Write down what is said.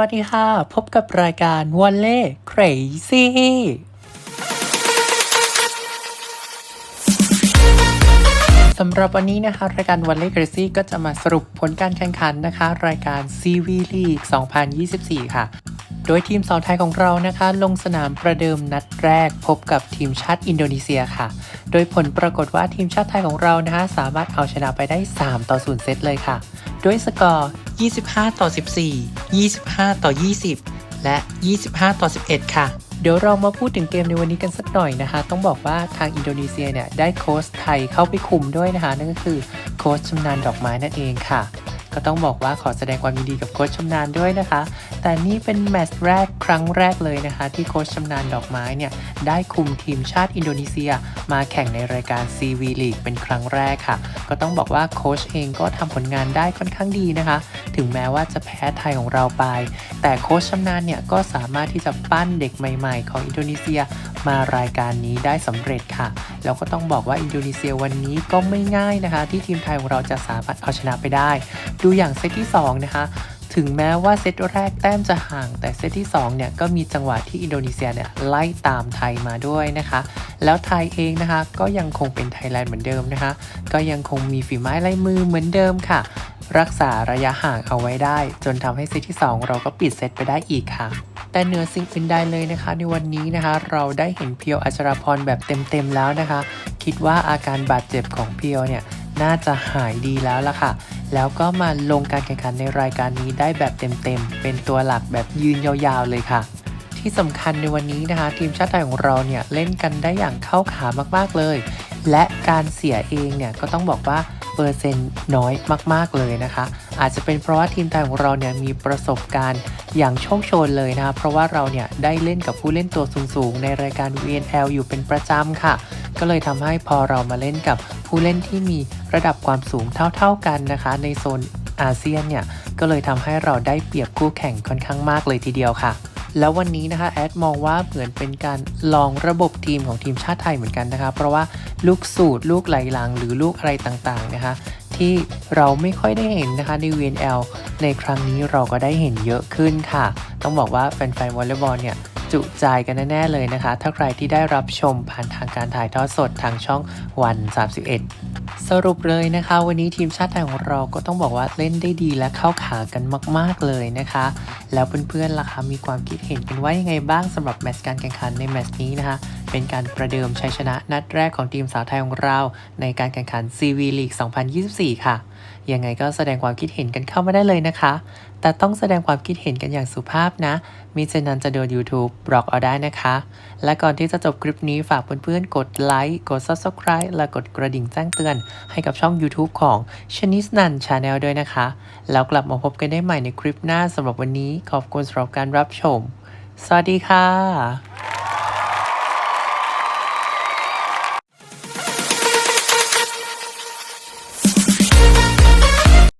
วัสดีค่ะ พบกับรายการวันเล่ Crazy สำหรับวันนี้นะคะ รายการวันเล่ Crazy ก็จะมาสรุปผลการแข่งขันนะคะ รายการ CV League 2024 ค่ะ โดยทีมสาวไทยของเรานะคะ ลงสนามประเดิมนัดแรกพบกับทีมชาติอินโดนีเซียค่ะ โดยผลปรากฏว่าทีมชาติไทยของเรานะคะ สามารถเอาชนะไปได้ 3 ต่อ 0 เซตเลยค่ะ ด้วยสกอร์ 25 ต่อ 14 25 ต่อ 20 และ 25 ต่อ 11 ค่ะเดี๋ยวเรามาพูดถึงเกมในวันนี้กันสักหน่อยนะคะ ต้องบอกว่าทางอินโดนีเซียเนี่ยได้โค้ชไทยเข้าไปคุมด้วยนะคะ นั่นก็คือโค้ชชำนาญดอกไม้นั่นเองค่ะ ก็ต้องบอกว่าขอแสดงความยินดีกับโค้ชชำนาญด้วยนะคะ แต่นี่เป็นแมตช์แรกครั้งแรกเลยนะคะ ที่โค้ชชำนาญดอกไม้เนี่ยได้คุมทีมชาติอินโดนีเซีย มาแข่งในรายการ CV League เป็นครั้งแรกค่ะ ก็ต้องบอกว่าโค้ชเองก็ทำผลงานได้ค่อนข้างดีนะคะ ถึงแม้ว่าจะแพ้ไทยของเราไป แต่โค้ชชำนาญเนี่ยก็สามารถที่จะปั้นเด็กใหม่ ๆ ของอินโดนีเซียมารายการนี้ได้สำเร็จค่ะ แล้วก็ต้องบอกว่าอินโดนีเซียวันนี้ก็ไม่ง่ายนะคะ ที่ทีมไทยของเราจะสามารถเอาชนะไปได้ดูอย่างเซตที่ 2 นะคะ ถึงแม้ว่าเซตแรกแต้มจะห่าง แต่เซตที่ 2 เนี่ย ก็มีจังหวะที่อินโดนีเซียเนี่ยไล่ตามไทยมาด้วยนะคะ แล้วไทยเองนะคะ ก็ยังคงเป็นไทยแลนด์เหมือนเดิมนะคะ ก็ยังคงมีฝีไม้ลายมือเหมือนเดิมค่ะ รักษาระยะห่างเอาไว้ได้ จนทำให้เซตที่ 2 เราก็ปิดเซตไปได้อีกค่ะแต่เหนือสิ่งอื่นใดเลยนะคะ ในวันนี้นะคะ เราได้เห็นเพียวอัชราพรแบบเต็มๆแล้วนะคะ คิดว่าอาการบาดเจ็บของเพียวเนี่ย น่าจะหายดีแล้วล่ะค่ะ แล้วก็มาลงการแข่งขันในรายการนี้ได้แบบเต็มๆ เป็นตัวหลักแบบยืนยาวๆเลยค่ะ ที่สำคัญในวันนี้นะคะ ทีมชาติไทยของเราเนี่ยเล่นกันได้อย่างเข้าขามากๆเลย และการเสียเองเนี่ยก็ต้องบอกว่าเปอร์เซ็นต์น้อยมากๆเลยนะคะ อาจจะเป็นเพราะว่าทีมไทยของเราเนี่ยมีประสบการณ์อย่างโชคโชนเลยนะคะ เพราะว่าเราเนี่ยได้เล่นกับผู้เล่นตัวสูงๆ ในรายการ VNL อยู่เป็นประจำค่ะ ก็เลยทำให้พอเรามาเล่นกับผู้เล่นที่มีระดับความสูงเท่าๆกันนะคะ ในโซนอาเซียนเนี่ย ก็เลยทำให้เราได้เปรียบคู่แข่งค่อนข้างมากเลยทีเดียวค่ะ แล้ววันนี้นะคะแอดมองว่าเหมือนเป็นการลองระบบทีมของทีมชาติไทยเหมือนกันนะคะ เพราะว่าลูกสูตรลูกไหลหลังหรือลูกอะไรต่างๆนะคะ ที่เราไม่ค่อยได้เห็นนะคะใน VNL ในครั้งนี้เราก็ได้เห็นเยอะขึ้นค่ะ ต้องบอกว่าแฟนๆวอลเลย์บอลเนี่ย จุใจกันแน่ๆเลยนะคะ ถ้าใครที่ได้รับชมผ่านทางการถ่ายทอดสดทางช่องวัน 31 สรุปเลยนะคะ วันนี้ทีมชาติไทยของเราก็ต้องบอกว่าเล่นได้ดีและเข้าขากันมาก ๆเลยนะคะ แล้วเพื่อนๆล่ะคะมีความคิดเห็นกันว่ายังไงบ้างสำหรับแมตช์การแข่งขันในแมตช์นี้นะคะเป็นการประเดิมชัยชนะนัดแรกของทีมสาวไทยของเรา ในการแข่งขัน CV League 2024 ค่ะ ยังไงก็แสดงความคิดเห็นกันเข้ามาได้เลยนะคะ แต่ต้องแสดงความคิดเห็นกันอย่างสุภาพนะ มิฉะนั้นจะโดน YouTube บล็อกเอาได้นะคะ และก่อนที่จะจบคลิปนี้ฝากเพื่อนๆ กดไลค์ กด Subscribe และกดกระดิ่งแจ้งเตือน ให้กับช่อง YouTube ของชนิสนันชาแนลด้วยนะคะ แล้วกลับมาพบกันได้ใหม่ในคลิปหน้าสำหรับวันนี้ขอบคุณสำหรับการรับชม สวัสดีค่ะ